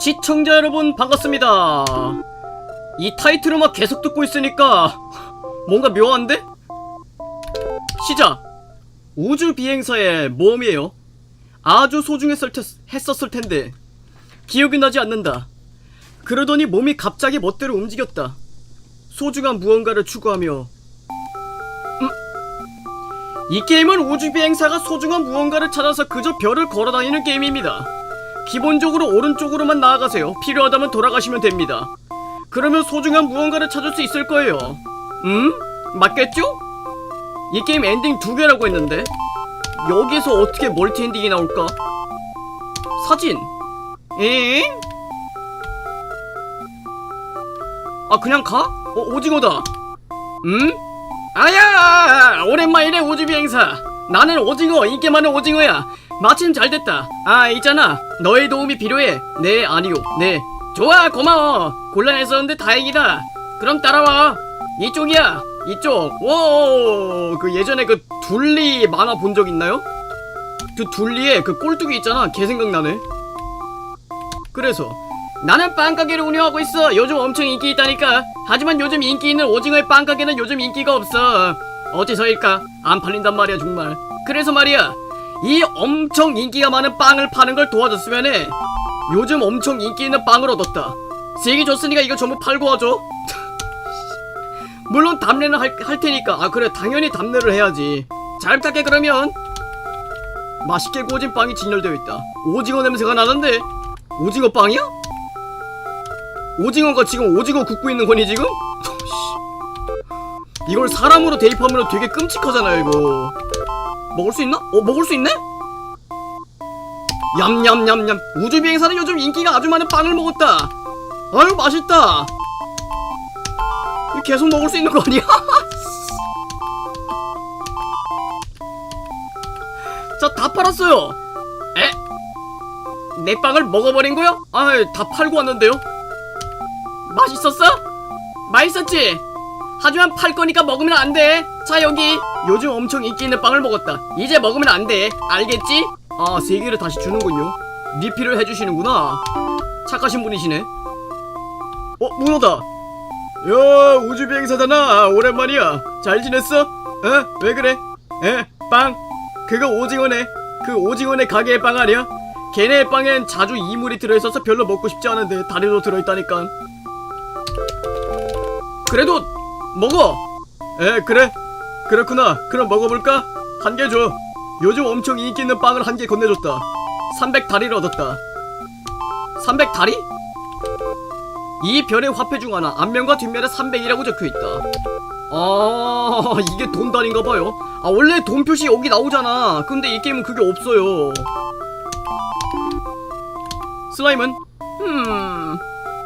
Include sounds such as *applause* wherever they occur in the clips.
시청자 여러분 반갑습니다. 이 타이틀을 계속 듣고 있으니까 뭔가 묘한데? 시작! 우주 비행사의 모험이에요. 아주 소중했을 테, 했었을 텐데 기억이 나지 않는다. 그러더니 몸이 갑자기 멋대로 움직였다. 소중한 무언가를 추구하며 음. 이 게임은 우주 비행사가 소중한 무언가를 찾아서 그저 별을 걸어다니는 게임입니다. 기본적으로 오른쪽으로만 나아가세요. 필요하다면 돌아가시면 됩니다. 그러면 소중한 무언가를 찾을 수 있을 거예요. 음? 맞겠죠? 이 게임 엔딩 두 개라고 했는데 여기서 어떻게 멀티 엔딩이 나올까? 사진. 엥? 아 그냥 가? 어 오징어다. 음? 아야 오랜만이네 우주 비행사. 나는 오징어 인기 많은 오징어야. 마침 잘 됐다. 아 있잖아 너의 도움이 필요해. 네 아니요 네. 좋아 고마워. 곤란했었는데 다행이다. 그럼 따라와. 이쪽이야. 이쪽. 오, 그 예전에 그 둘리 만화 본 적 있나요? 그 둘리에 그 꼴뚜기 있잖아. 개 생각나네. 그래서 나는 빵가게를 운영하고 있어. 요즘 엄청 인기 있다니까. 하지만 요즘 인기 있는 오징어의 빵가게는 요즘 인기가 없어. 어째서일까? 안 팔린단 말이야 정말. 그래서 말이야. 이 엄청 인기가 많은 빵을 파는 걸 도와줬으면 해. 요즘 엄청 인기 있는 빵을 얻었다. 세기 줬으니까 이거 전부 팔고 하죠. *laughs* 물론 답례는 할, 할 테니까. 아 그래 당연히 답례를 해야지. 잘 부탁해 그러면. 맛있게 구워진 빵이 진열되어 있다. 오징어 냄새가 나는데 오징어 빵이야? 오징어가 지금 오징어 굽고 있는 거니 지금? *laughs* 이걸 사람으로 대입하면 되게 끔찍하잖아요 이거. 먹을 수 있나? 어 먹을 수 있네? 얌얌얌얌 우주 비행사는 요즘 인기가 아주 많은 빵을 먹었다. 아유 맛있다. 계속 먹을 수 있는 거 아니야? *laughs* 자 다 팔았어요. 에? 내 빵을 먹어버린 거야? 아다 팔고 왔는데요. 맛있었어? 맛있었지? 하지만 팔 거니까 먹으면 안 돼. 자 여기 요즘 엄청 인기 있는 빵을 먹었다. 이제 먹으면 안 돼. 알겠지? 아 세 개를 다시 주는군요. 리필을 해주시는구나. 착하신 분이시네. 어 문어다. 야 우주 비행사잖아. 오랜만이야. 잘 지냈어? 어? 왜 그래? 에? 빵? 그거 오징어네. 그 오징어네 가게의 빵 아니야? 걔네 빵엔 자주 이물이 들어있어서 별로 먹고 싶지 않은데 다리도 들어있다니까. 그래도 먹어. 에 그래. 그렇구나. 그럼 먹어볼까? 한 개 줘. 요즘 엄청 인기 있는 빵을 한 개 건네줬다. 300다리를 얻었다. 300다리? 이 별의 화폐 중 하나 앞면과 뒷면에 300이라고 적혀있다. 아 이게 돈 단인가 봐요. 아 원래 돈 표시 여기 나오잖아. 근데 이 게임은 그게 없어요. 슬라임은? 음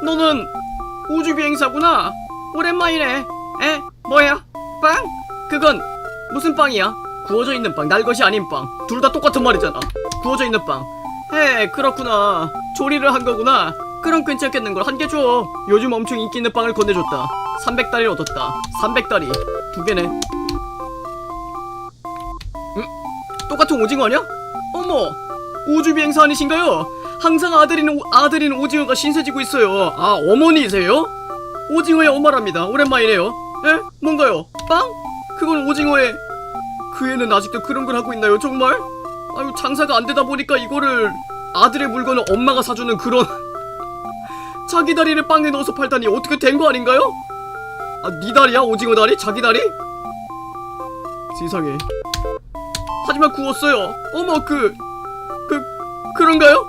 너는 우주 비행사구나. 오랜만이네. 에? 뭐야? 빵? 그건 무슨 빵이야? 구워져 있는 빵, 날 것이 아닌 빵. 둘 다 똑같은 말이잖아. 구워져 있는 빵. 에, 그렇구나. 조리를 한 거구나. 그럼 괜찮겠는 걸 한 개 줘. 요즘 엄청 인기 있는 빵을 건네줬다. 300다리를 얻었다. 300다리. 두 개네. 음? 똑같은 오징어 아니야? 어머! 우주 비행사 아니신가요? 항상 아들인, 오- 아들인 오징어가 신세지고 있어요. 아, 어머니세요? 오징어의 엄마랍니다. 오랜만이네요. 에? 뭔가요? 빵? 그건 오징어의 그 애는 아직도 그런 걸 하고 있나요? 정말? 아유 장사가 안 되다 보니까 이거를 아들의 물건을 엄마가 사주는 그런 *laughs* 자기 다리를 빵에 넣어서 팔다니 어떻게 된 거 아닌가요? 아, 네 다리야? 오징어 다리? 자기 다리? 세상에. 하지만 구웠어요. 어머 그... 그... 그런가요?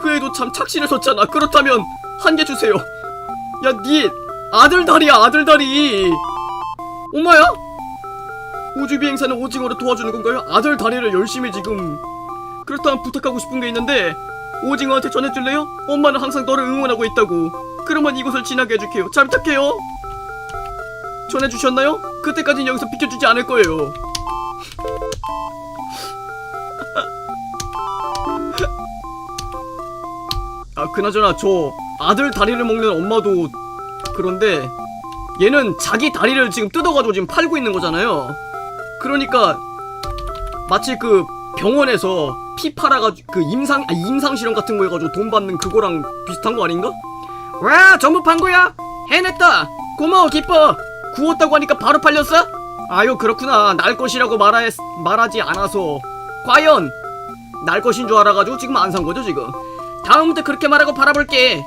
그 애도 참 착실했었잖아. 그렇다면 한 개 주세요. 야, 네 아들 다리야, 아들 다리. 엄마야? 우주 비행사는 오징어를 도와주는 건가요? 아들 다리를 열심히 지금. 그렇다면 부탁하고 싶은 게 있는데 오징어한테 전해줄래요? 엄마는 항상 너를 응원하고 있다고. 그러면 이곳을 지나게 해줄게요. 잘 부탁해요. 전해주셨나요? 그때까진 여기서 비켜주지 않을 거예요. *laughs* 아 그나저나 저 아들 다리를 먹는 엄마도 그런데 얘는 자기 다리를 지금 뜯어가지고 지금 팔고 있는 거잖아요. 그러니까 마치 그 병원에서 피 팔아가지고 그 임상 아 임상 실험 같은 거 해가지고 돈 받는 그거랑 비슷한 거 아닌가? 와 전부 판 거야 해냈다 고마워 기뻐 구웠다고 하니까 바로 팔렸어? 아유 그렇구나 날 것이라고 말하, 말하지 않아서 과연 날 것인 줄 알아가지고 지금 안 산 거죠 지금 다음부터 그렇게 말하고 팔아볼게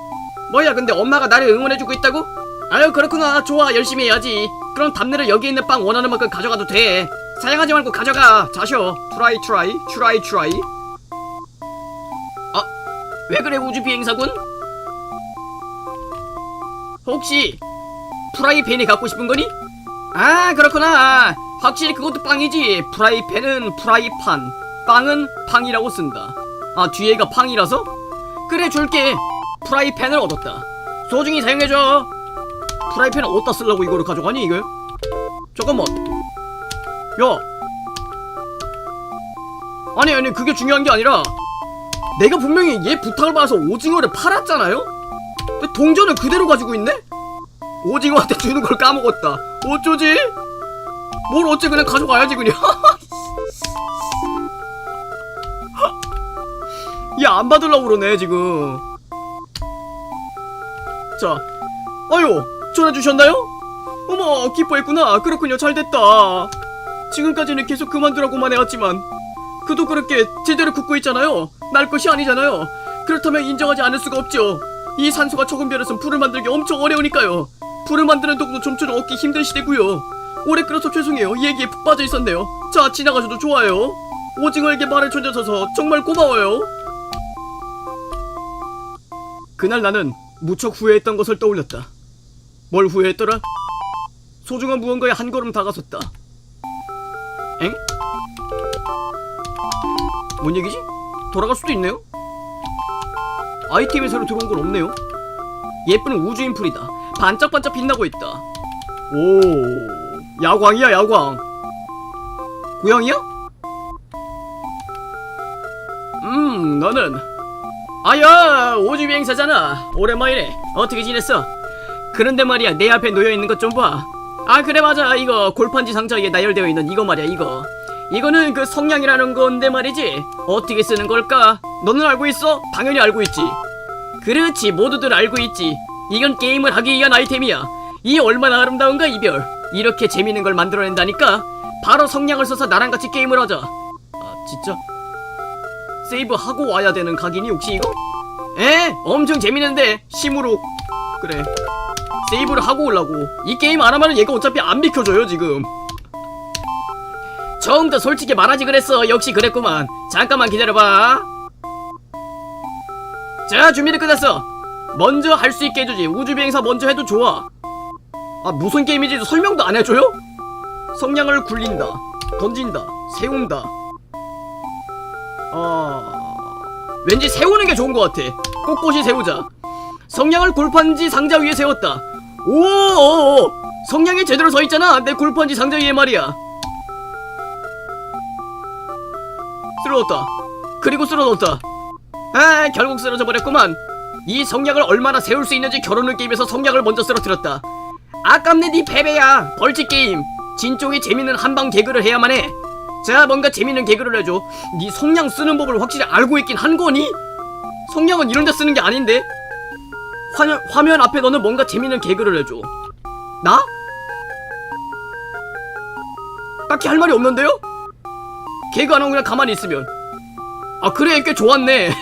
뭐야 근데 엄마가 나를 응원해주고 있다고? 아유 그렇구나. 좋아 열심히 해야지. 그럼 답례를 여기 있는 빵 원하는 만큼 가져가도 돼. 사양하지 말고 가져가. 자셔. 트라이 트라이 트라이 트라이. 아 왜 그래 우주 비행사군? 혹시 프라이팬이 갖고 싶은 거니? 아 그렇구나. 확실히 그것도 빵이지. 프라이팬은 프라이판. 빵은 팡이라고 쓴다. 아 뒤에가 팡이라서? 그래 줄게. 프라이팬을 얻었다. 소중히 사용해줘 프라이팬을 어디다 쓰려고 이거를 가져가니 이거? 잠깐만 야 아니 아니 그게 중요한 게 아니라 내가 분명히 얘 부탁을 받아서 오징어를 팔았잖아요? 근데 동전을 그대로 가지고 있네? 오징어한테 주는 걸 까먹었다 어쩌지? 뭘 어째 그냥 가져가야지 그냥 *laughs* 야안 받으려고 그러네 지금 자 아유 전화 주셨나요? 어머 기뻐했구나. 그렇군요. 잘됐다. 지금까지는 계속 그만두라고만 해왔지만 그도 그렇게 제대로 굽고 있잖아요. 날 것이 아니잖아요. 그렇다면 인정하지 않을 수가 없죠. 이 산소가 적은 별에선 불을 만들기 엄청 어려우니까요. 불을 만드는 도구도 좀처럼 얻기 힘든 시대고요. 오래 끌어서 죄송해요. 얘기에 푹 빠져 있었네요. 자 지나가셔도 좋아요. 오징어에게 말을 전해줘서 정말 고마워요. 그날 나는 무척 후회했던 것을 떠올렸다 뭘 후회했더라? 소중한 무언가에 한 걸음 다가섰다 엥? 뭔 얘기지? 돌아갈 수도 있네요? 아이템이 새로 들어온 건 없네요 예쁜 우주인 풀이다 반짝반짝 빛나고 있다 오 야광이야 야광 고양이야? 음 너는 아야 오주 비행사잖아 오랜만이네 어떻게 지냈어? 그런데 말이야 내 앞에 놓여있는 것 좀 봐 아 그래 맞아. 이거 골판지 상자 위에 나열되어 있는 이거 말이야 이거. 이거는 그 성냥이라는 건데 말이지. 어떻게 쓰는 걸까? 너는 알고 있어? 당연히 알고 있지. 그렇지 모두들 알고 있지. 이건 게임을 하기 위한 아이템이야. 이 얼마나 아름다운가 이별. 이렇게 재밌는 걸 만들어낸다니까. 바로 성냥을 써서 나랑 같이 게임을 하자. 아 진짜? 세이브 하고 와야 되는 각이니 혹시 이거? 에? 엄청 재밌는데 심으로. 그래 세이브를 하고 오려고. 이 게임 안 하면 얘가 어차피 안 비켜줘요 지금. 처음부터 솔직히 말하지 그랬어. 역시 그랬구만. 잠깐만 기다려봐. 자 준비를 끝났어. 먼저 할 수 있게 해주지. 우주비행사 먼저 해도 좋아. 아 무슨 게임인지 설명도 안 해줘요? 성냥을 굴린다 던진다 세운다. 어... 왠지 세우는 게 좋은 것 같아. 꼿꼿이 세우자. 성냥을 골판지 상자 위에 세웠다 오 성냥이 제대로 서 있잖아. 내 골판지 상자 위에 말이야. 쓸어넣었다. 그리고 쓸어넣었다. 아 결국 쓰러져 버렸구만. 이 성냥을 얼마나 세울 수 있는지 결혼을 게임에서 성냥을 먼저 쓰러뜨렸다. 아깝네 네 패배야. 벌칙 게임. 진쪽이 재밌는 한방 개그를 해야만 해 자 뭔가 재밌는 개그를 해줘. 네 성냥 쓰는 법을 확실히 알고 있긴 한 거니? 성냥은 이런 데 쓰는 게 아닌데 화면, 화면 앞에 너는 뭔가 재밌는 개그를 해줘 나? 딱히 할 말이 없는데요? 개그 안 하고 그냥 가만히 있으면 아 그래 꽤 좋았네 *laughs*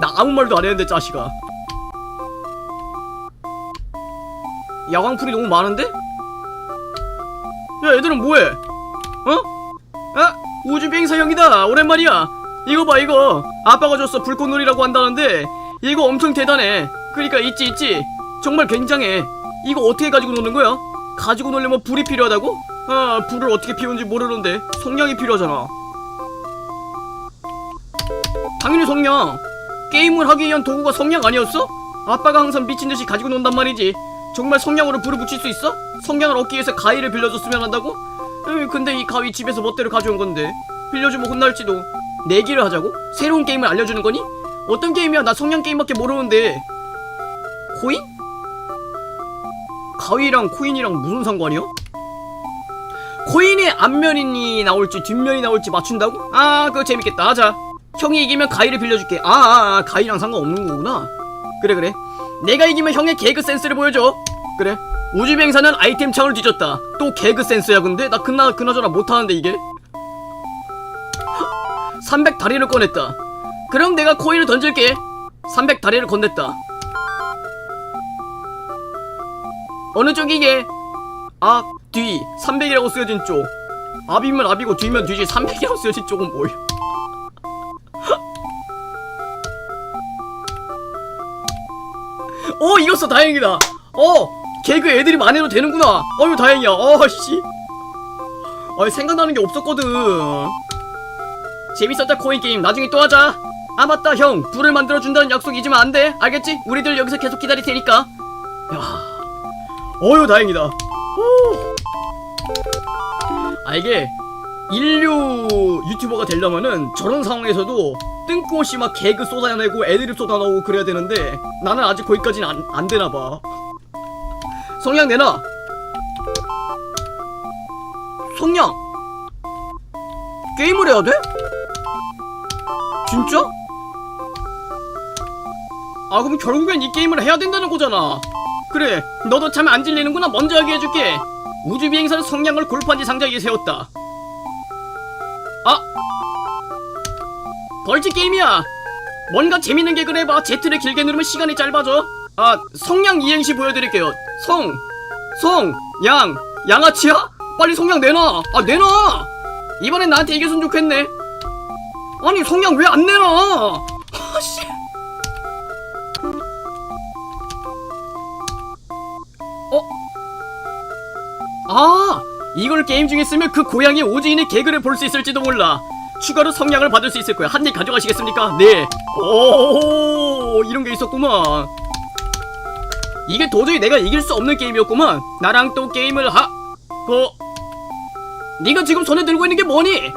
나 아무 말도 안 했는데 짜식아 야광풀이 너무 많은데? 야 얘들은 뭐해? 어? 아 우주비행사 형이다 오랜만이야 이거 봐 이거. 아빠가 줬어 불꽃놀이라고 한다는데. 이거 엄청 대단해. 그러니까 있지 있지. 정말 굉장해. 이거 어떻게 가지고 노는 거야? 가지고 놀려면 불이 필요하다고? 아 불을 어떻게 피우는지 모르는데. 성냥이 필요하잖아. 당연히 성냥. 게임을 하기 위한 도구가 성냥 아니었어? 아빠가 항상 미친듯이 가지고 논단 말이지. 정말 성냥으로 불을 붙일 수 있어? 성냥을 얻기 위해서 가위를 빌려줬으면 한다고? 에이, 근데 이 가위 집에서 멋대로 가져온 건데. 빌려주면 혼날지도 내기를 하자고? 새로운 게임을 알려주는 거니? 어떤 게임이야 나 성냥 게임밖에 모르는데 코인? 가위랑 코인이랑 무슨 상관이야? 코인의 앞면이 나올지 뒷면이 나올지 맞춘다고? 아 그거 재밌겠다 하자 형이 이기면 가위를 빌려줄게 아, 아, 아 가위랑 상관없는 거구나 그래 그래 내가 이기면 형의 개그 센스를 보여줘 그래 우주비행사는 아이템 창을 뒤졌다 또 개그 센스야 근데? 나 그나 그나저나 못하는데 이게 300 다리를 꺼냈다. 그럼 내가 코인을 던질게. 300 다리를 건넸다. 어느 쪽이게? 앞, 뒤 300이라고 쓰여진 쪽. 앞이면 앞이고 뒤면 뒤지 300이라고 쓰여진 쪽은 뭐야 *laughs* 어 이겼어. 다행이다. 어 개그 애들이 많이 해도 되는구나. 어휴 다행이야. 어씨. 아 생각나는 게 없었거든 재밌었다 코인 게임. 나중에 또 하자. 아 맞다 형. 불을 만들어준다는 약속 잊으면 안돼. 알겠지? 우리들 여기서 계속 기다릴 테니까. 야. 어휴 다행이다. 오. 아 이게 인류 유튜버가 되려면은 저런 상황에서도 뜬금없이 막 개그 쏟아내고 애드립 쏟아나오고 그래야 되는데 나는 아직 거기까지는 안, 안 되나봐. 성냥 내놔. 성냥. 게임을 해야 돼? 진짜? 아 그럼 결국엔 이 게임을 해야 된다는 거잖아. 그래 너도 참 안 질리는구나. 먼저 얘기해줄게. 우주비행사는 성냥을 골판지 상자 위에 세웠다. 아! 벌칙 게임이야. 뭔가 재밌는 개그를 해봐. Z를 길게 누르면 시간이 짧아져. 아 성냥 이행시 보여드릴게요. 성 성, 양, 양아치야? 빨리 성냥 내놔. 아 내놔! 이번엔 나한테 이겼으면 좋겠네 아니 성냥 왜 안 내놔 아씨 어? 아 이걸 게임 중에 쓰면 그 고양이 오지인의 개그를 볼 수 있을지도 몰라 추가로 성냥을 받을 수 있을 거야 한 입 가져가시겠습니까? 네 오 이런 게 있었구만 이게 도저히 내가 이길 수 없는 게임이었구만 나랑 또 게임을 하 어? 네가 지금 손에 들고 있는 게 뭐니?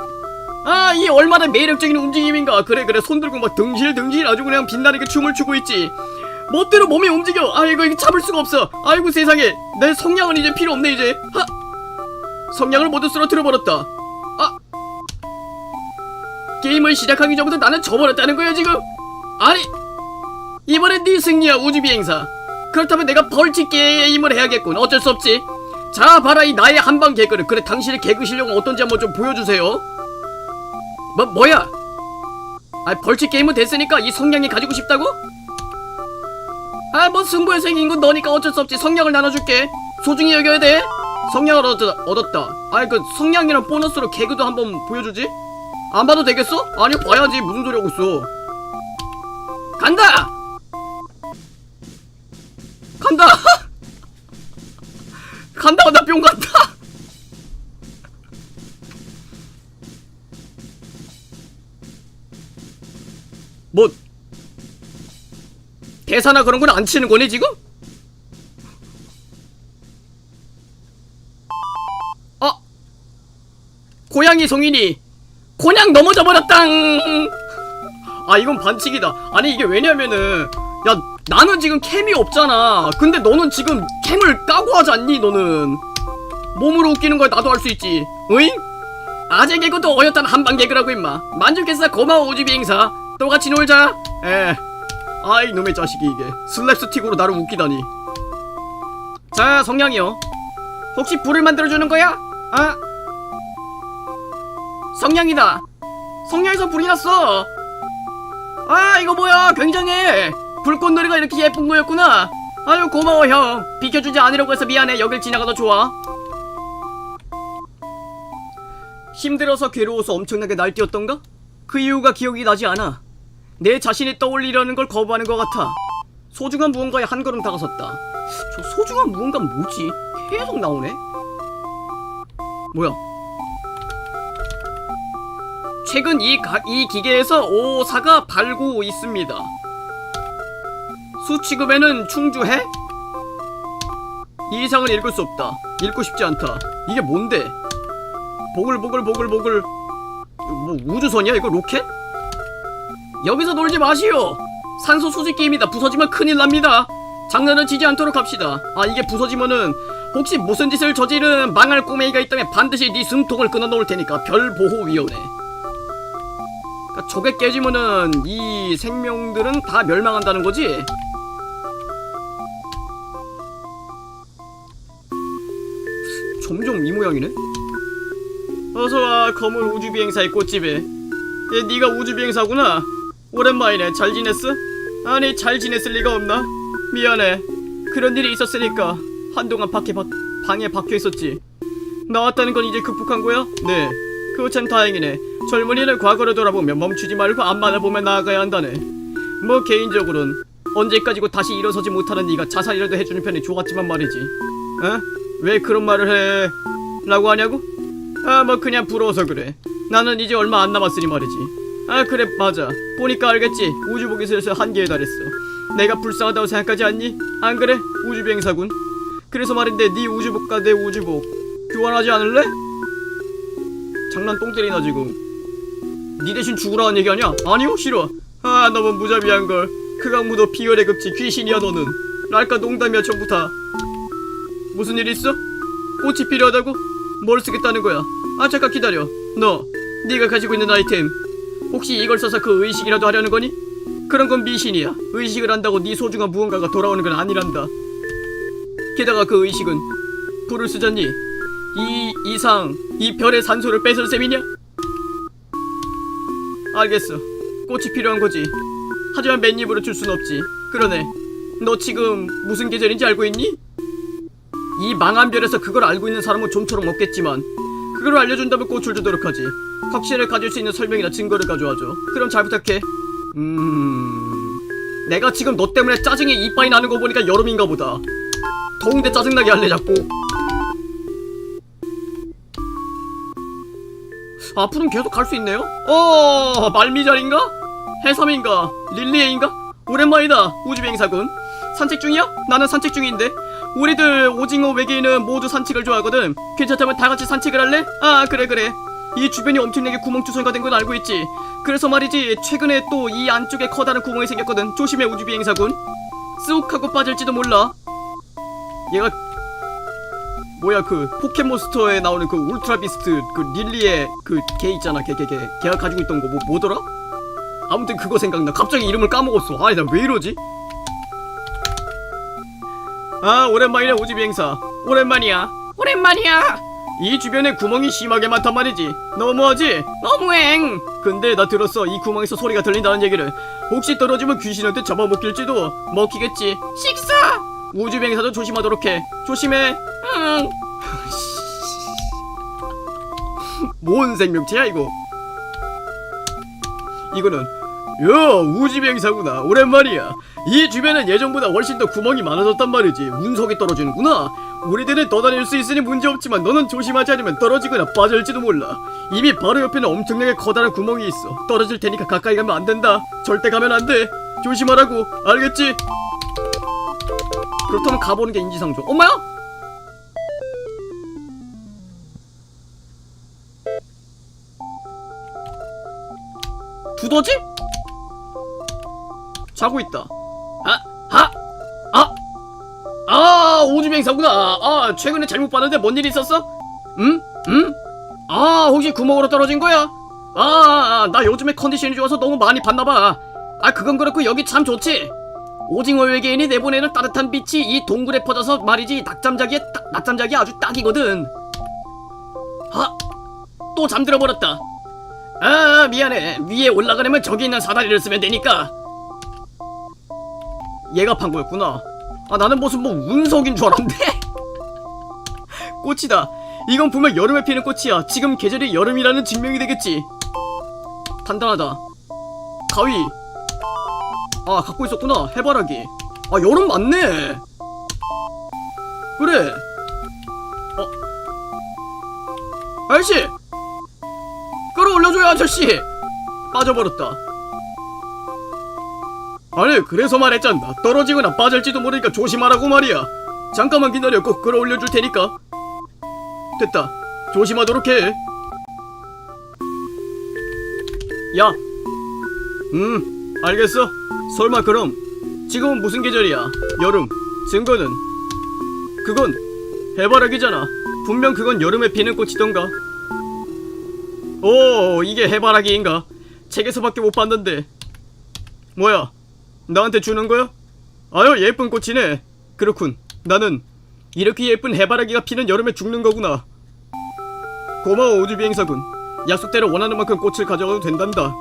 아, 이 얼마나 매력적인 움직임인가. 그래, 그래. 손 들고 막 등실등실 아주 그냥 빛나게 춤을 추고 있지. 멋대로 몸이 움직여. 아이고, 이거 잡을 수가 없어. 아이고, 세상에. 내 성냥은 이제 필요 없네, 이제. 하! 성냥을 모두 쓰러뜨려 버렸다. 아! 게임을 시작하기 전부터 나는 져버렸다는 거야, 지금? 아니! 이번엔 네 승리야, 우주비행사. 그렇다면 내가 벌칙 게임을 해야겠군. 어쩔 수 없지. 자, 봐라, 이 나의 한방 개그를. 그래, 당신의 개그 실력은 어떤지 한번 좀 보여주세요. 뭐 뭐야? 아 벌칙 게임은 됐으니까 이 성냥이 가지고 싶다고? 아 뭐 승부에 생긴 건 너니까 어쩔 수 없지. 성냥을 나눠줄게. 소중히 여겨야 돼. 성냥을 얻었다 얻었다. 아이 그 성냥이랑 보너스로 개그도 한번 보여주지? 안 봐도 되겠어? 아니 봐야지. 무슨 소리 하고 있어. 간다! 간다! *laughs* 간다 나 뿅 간다 뭐 대사나 그런 건 안 치는 거니 지금? 어? 고양이 성인이 곤양 넘어져 버렸당. 아 이건 반칙이다. 아니 이게 왜냐면은 야 나는 지금 캠이 없잖아. 근데 너는 지금 캠을 까고 하지 않니 너는? 몸으로 웃기는 걸 나도 할 수 있지. 으잉? 아재 개그도 어엿한 한방 개그라고 임마. 만족했어 고마워 우주비행사. 또 같이 놀자. 에. 아이 놈의 자식이 이게 슬랩스틱으로 나를 웃기다니. 자 성냥이요. 혹시 불을 만들어주는 거야? 아? 성냥이다. 성냥에서 불이 났어. 아 이거 뭐야 굉장해. 불꽃놀이가 이렇게 예쁜 거였구나. 아유 고마워 형. 비켜주지 않으려고 해서 미안해. 여길 지나가도 좋아. 힘들어서 괴로워서 엄청나게 날뛰었던가? 그 이유가 기억이 나지 않아. 내 자신이 떠올리려는 걸 거부하는 것 같아. 소중한 무언가에 한 걸음 다가섰다. 저 소중한 무언가 뭐지? 계속 나오네. 뭐야? 최근 이, 가, 이 기계에서 오사가 발고 있습니다. 수취급에는 충주해? 이 이상은 읽을 수 없다. 읽고 싶지 않다. 이게 뭔데? 보글보글 보글보글 뭐 우주선이야 이거 로켓? 여기서 놀지 마시오. 산소 수직 게임이다. 부서지면 큰일 납니다. 장난은 치지 않도록 합시다. 아 이게 부서지면은 혹시 무슨 짓을 저지른 망할 꼬맹이가 있다면 반드시 네 숨통을 끊어 놓을 테니까 별 보호 위원회. 그러니까 저게 깨지면은 이 생명들은 다 멸망한다는 거지? 점점 이 모양이네? 어서 와 검은 우주 비행사의 꽃집에. 얘 네가 우주 비행사구나 오랜만이네 잘 지냈어? 아니 잘 지냈을 리가 없나? 미안해 그런 일이 있었으니까 한동안 밖에 바, 방에 박혀 있었지 나왔다는 건 이제 극복한 거야? 네 그거 참 다행이네 젊은이는 과거를 돌아보며 멈추지 말고 앞만을 보며 나아가야 한다네 뭐 개인적으로는 언제까지고 다시 일어서지 못하는 네가 자살이라도 해주는 편이 좋았지만 말이지 어? 왜 그런 말을 해? 라고 하냐고? 아 뭐 그냥 부러워서 그래 나는 이제 얼마 안 남았으니 말이지 아 그래 맞아 보니까 알겠지 우주복이 슬슬 한계에 달했어 내가 불쌍하다고 생각하지 않니? 안 그래? 우주 비행사군 그래서 말인데 네 우주복과 내 우주복 교환하지 않을래? 장난 똥 때리나 지금 네 대신 죽으라는 얘기 아니야? 아니요 싫어 아 너무 무자비한걸 극악무도 비열의 급지 귀신이야 너는 랄까 농담이야 전부 다 무슨 일 있어? 꽃이 필요하다고? 뭘 쓰겠다는 거야? 아 잠깐 기다려 너 네가 가지고 있는 아이템 혹시 이걸 써서 그 의식이라도 하려는 거니? 그런 건 미신이야. 의식을 한다고 네 소중한 무언가가 돌아오는 건 아니란다. 게다가 그 의식은 불을 쓰자니? 이 이상 이 별의 산소를 뺏을 셈이냐? 알겠어. 꽃이 필요한 거지. 하지만 맨입으로 줄 순 없지. 그러네. 너 지금 무슨 계절인지 알고 있니? 이 망한 별에서 그걸 알고 있는 사람은 좀처럼 없겠지만 그걸 알려준다면 꽃을 주도록 하지 확신을 가질 수 있는 설명이나 증거를 가져와줘 그럼 잘 부탁해 음... 내가 지금 너 때문에 짜증이 이빠이 나는 거 보니까 여름인가 보다 더운데 짜증나게 할래 자꾸 앞으로는 계속 갈 수 있네요? 어 말미잘인가? 해삼인가? 릴리에인가? 오랜만이다 우주비행사군 산책 중이야? 나는 산책 중인데 우리들 오징어 외계인은 모두 산책을 좋아하거든 괜찮다면 다같이 산책을 할래? 아 그래 그래 이 주변이 엄청나게 구멍투성이가 된 건 알고 있지. 그래서 말이지 최근에 또 이 안쪽에 커다란 구멍이 생겼거든. 조심해 우주비행사군. 쑥 하고 빠질지도 몰라. 얘가 뭐야 그 포켓몬스터에 나오는 그 울트라 비스트 그 릴리의 그 걔 있잖아 걔 걔 걔 걔 가 가지고 있던 거 뭐 뭐더라? 아무튼 그거 생각나. 갑자기 이름을 까먹었어. 아니 나 왜 이러지? 아 오랜만이네 오지비행사. 오랜만이야. 오랜만이야 이 주변에 구멍이 심하게 많단 말이지. 너무하지? 너무행! 근데 나 들었어. 이 구멍에서 소리가 들린다는 얘기를. 혹시 떨어지면 귀신한테 잡아먹힐지도 먹히겠지. 식사! 우주비행사도 조심하도록 해. 조심해. 응. *laughs* 뭔 생명체야 이거? 이거는 야 우주비행사구나. 오랜만이야 이 주변은 예전보다 훨씬 더 구멍이 많아졌단 말이지 운석이 떨어지는구나 우리들은 떠다닐 수 있으니 문제없지만 너는 조심하지 않으면 떨어지거나 빠질지도 몰라 이미 바로 옆에는 엄청나게 커다란 구멍이 있어 떨어질 테니까 가까이 가면 안 된다 절대 가면 안 돼 조심하라고 알겠지? 그렇다면 가보는 게 인지상정 엄마야? 두더지? 자고 있다. 아, 아, 아, 아. 아, 최근에 잘못 봤는데 뭔일 있었어? 응? 응? 아, 혹시 구멍으로 떨어진 거야? 아, 아, 아, 나 요즘에 컨디션이 좋아서 너무 많이 봤나봐. 아, 그건 그렇고 여기 참 좋지. 오징어 외계인이 내보내는 따뜻한 빛이 이 동굴에 퍼져서 말이지 낮잠자기에 딱- 낮잠자기 아주 딱이거든. 아, 또 잠들어 버렸다. 아 미안해 위에 올라가려면 저기 있는 사다리를 쓰면 되니까 얘가 판 거였구나 아 나는 무슨 뭐 운석인 줄 알았는데? *laughs* 꽃이다. 이건 분명 여름에 피는 꽃이야. 지금 계절이 여름이라는 증명이 되겠지. 단단하다. 가위. 아 갖고 있었구나. 해바라기. 아 여름 맞네. 그래. 어. 아저씨! 끌어올려줘요 아저씨! 빠져버렸다 아니 그래서 말했잖아 떨어지거나 빠질지도 모르니까 조심하라고 말이야 잠깐만 기다려 꼭 끌어올려줄 테니까 됐다 조심하도록 해 야, 음, 알겠어. 설마 그럼 지금은 무슨 계절이야? 여름. 증거는 그건 해바라기잖아. 분명 그건 여름에 피는 꽃이던가. 오, 이게 해바라기인가? 책에서밖에 못 봤는데. 뭐야? 나한테 주는 거야? 아유, 예쁜 꽃이네. 그렇군. 나는 이렇게 예쁜 해바라기가 피는 여름에 죽는 거구나. 고마워, 우주 비행사군. 약속대로 원하는 만큼 꽃을 가져가도 된단다.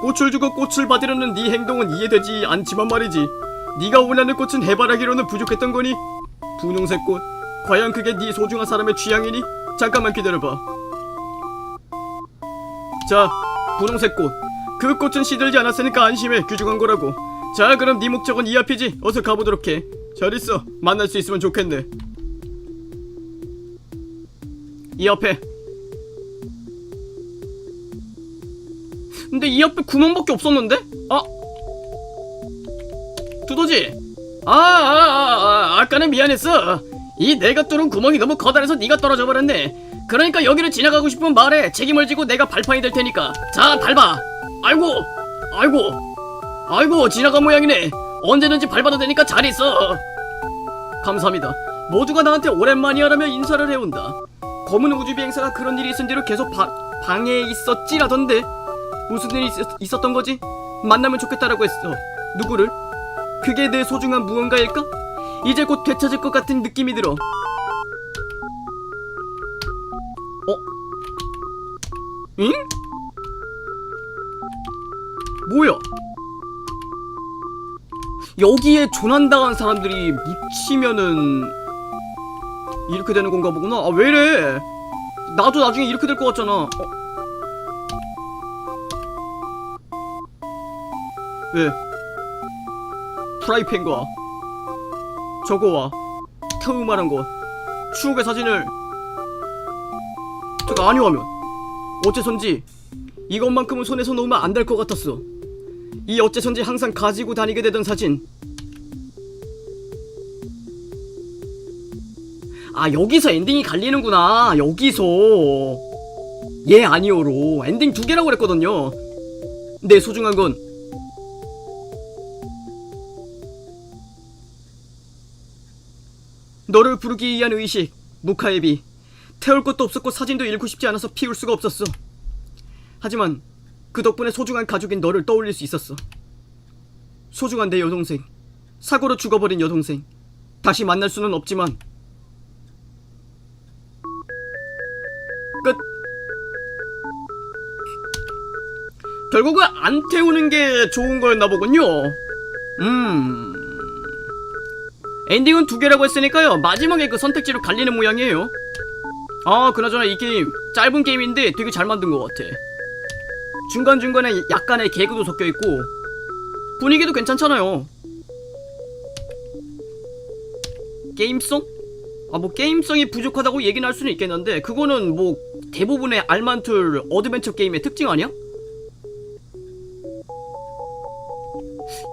꽃을 주고 꽃을 받으려는 네 행동은 이해되지 않지만 말이지. 네가 원하는 꽃은 해바라기로는 부족했던 거니? 분홍색 꽃. 과연 그게 네 소중한 사람의 취향이니? 잠깐만 기다려봐. 자, 분홍색 꽃. 그 꽃은 시들지 않았으니까 안심해. 귀중한 거라고. 자, 그럼 네 목적은 이 앞이지. 어서 가보도록 해. 잘 있어. 만날 수 있으면 좋겠네. 이 옆에. 근데 이 옆에 구멍밖에 없었는데? 아, 두더지. 아, 아, 아, 아, 아 까는 미안했어. 이 내가 뚫은 구멍이 너무 커다래서 네가 떨어져 버렸네. 그러니까 여기를 지나가고 싶으면 말해. 책임을 지고 내가 발판이 될 테니까. 자, 밟아. 아이고, 아이고, 아이고, 지나간 모양이네. 언제든지 밟아도 되니까 잘 있어. 감사합니다. 모두가 나한테 오랜만이야라며 인사를 해온다. 검은 우주 비행사가 그런 일이 있은 뒤로 계속 바, 방에 있었지라던데 무슨 일이 있, 있었던 거지? 만나면 좋겠다라고 했어. 누구를? 그게 내 소중한 무언가일까? 이제 곧 되찾을 것 같은 느낌이 들어. 어? 응? 뭐야? 여기에 조난당한 사람들이 묻히면은 이렇게 되는 건가 보구나. 아, 왜 이래? 나도 나중에 이렇게 될 것 같잖아. 어? 왜? 프라이팬과 저거와 태우만한 것 추억의 사진을 제가 아니오하면 어째선지 이것만큼은 손에서 놓으면 안 될 것 같았어 이 어째선지 항상 가지고 다니게 되던 사진. 아 여기서 엔딩이 갈리는구나. 여기서. 얘 아니오로. 엔딩 두 개라고 그랬거든요. 내 소중한 건. 너를 부르기 위한 의식, 무카에비. 태울 것도 없었고 사진도 잃고 싶지 않아서 피울 수가 없었어. 하지만 그 덕분에 소중한 가족인 너를 떠올릴 수 있었어. 소중한 내 여동생. 사고로 죽어버린 여동생. 다시 만날 수는 없지만 끝. 결국은 안 태우는 게 좋은 거였나 보군요. 음. 엔딩은 두 개라고 했으니까요. 마지막에 그 선택지로 갈리는 모양이에요. 아, 그나저나 이 게임 짧은 게임인데 되게 잘 만든 것 같아. 중간중간에 약간의 개그도 섞여 있고 분위기도 괜찮잖아요. 게임성? 아, 뭐 게임성이 부족하다고 얘기는 할 수는 있겠는데 그거는 뭐 대부분의 알만툴 어드벤처 게임의 특징 아니야?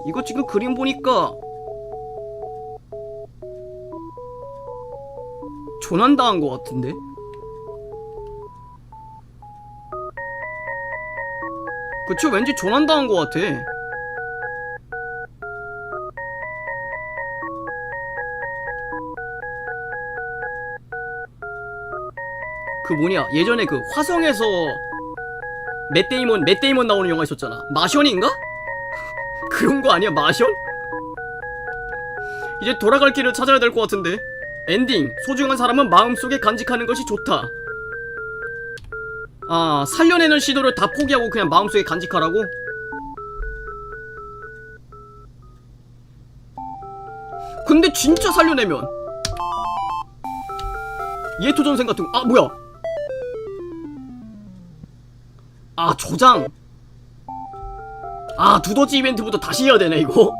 이거 지금 그림 보니까 조난당한 것 같은데? 그쵸 왠지 조난당한 것 같아 그 뭐냐 예전에 그 화성에서 맷데이먼 맷데이먼 나오는 영화 있었잖아 마션인가? *laughs* 그런 거 아니야 마션? 이제 돌아갈 길을 찾아야 될 것 같은데 엔딩 소중한 사람은 마음속에 간직하는 것이 좋다 아 살려내는 시도를 다 포기하고 그냥 마음속에 간직하라고? 근데 진짜 살려내면? 예토전생 같은 거 아 뭐야? 아 조장. 아 두더지 이벤트부터 다시 해야 되네 이거.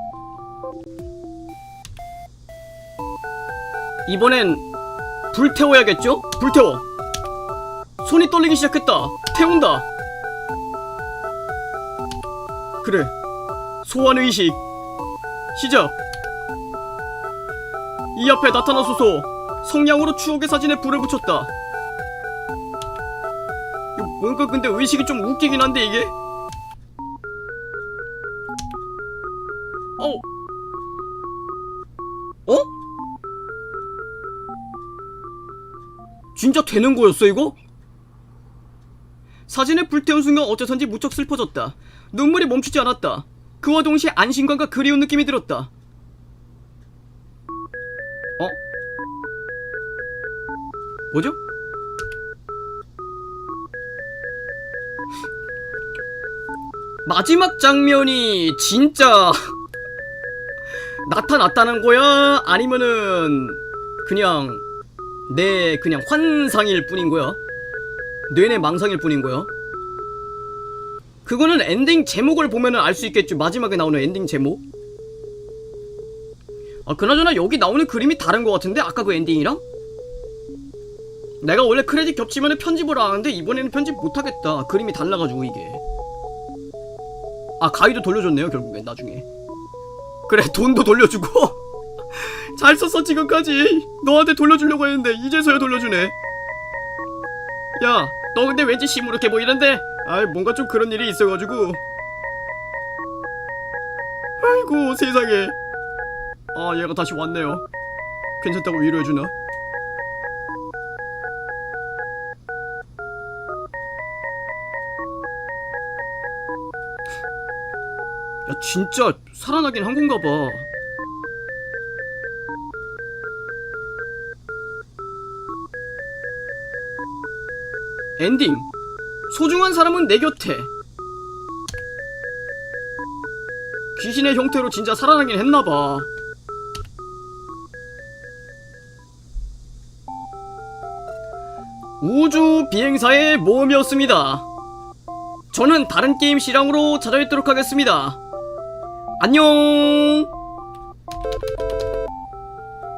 이번엔 불태워야겠죠? 불태워 손이 떨리기 시작했다. 태운다. 그래. 소환 의식. 시작. 이 앞에 나타나소서. 성냥으로 추억의 사진에 불을 붙였다. 뭔가 근데 의식이 좀 웃기긴 한데 이게? 어? 어? 진짜 되는 거였어 이거? 사진을 불태운 순간 어째선지 무척 슬퍼졌다. 눈물이 멈추지 않았다. 그와 동시에 안심감과 그리운 느낌이 들었다. 어? 뭐죠? 마지막 장면이 진짜 나타났다는 거야? 아니면은 그냥 내 그냥 환상일 뿐인 거야? 뇌내 망상일 뿐인 거야? 그거는 엔딩 제목을 보면은 알 수 있겠죠. 마지막에 나오는 엔딩 제목. 아, 그나저나 여기 나오는 그림이 다른 것 같은데? 아까 그 엔딩이랑? 내가 원래 크레딧 겹치면은 편집을 하는데 이번에는 편집 못하겠다. 그림이 달라가지고 이게. 아, 가위도 돌려줬네요, 결국엔 나중에. 그래, *laughs* 돈도 돌려주고. *laughs* 잘 썼어, 지금까지. 너한테 돌려주려고 했는데, 이제서야 돌려주네. 야, 너 근데 왠지 시무룩해 보이는데? 아이, 뭔가 좀 그런 일이 있어가지고. 아이고, 세상에. 아, 얘가 다시 왔네요. 괜찮다고 위로해주나? 야, 진짜 살아나긴 한 건가 봐. 엔딩. 소중한 사람은 내 곁에. 귀신의 형태로 진짜 살아나긴 했나봐. 우주 비행사의 모험이었습니다. 저는 다른 게임 실황으로 찾아뵙도록 하겠습니다. 안녕!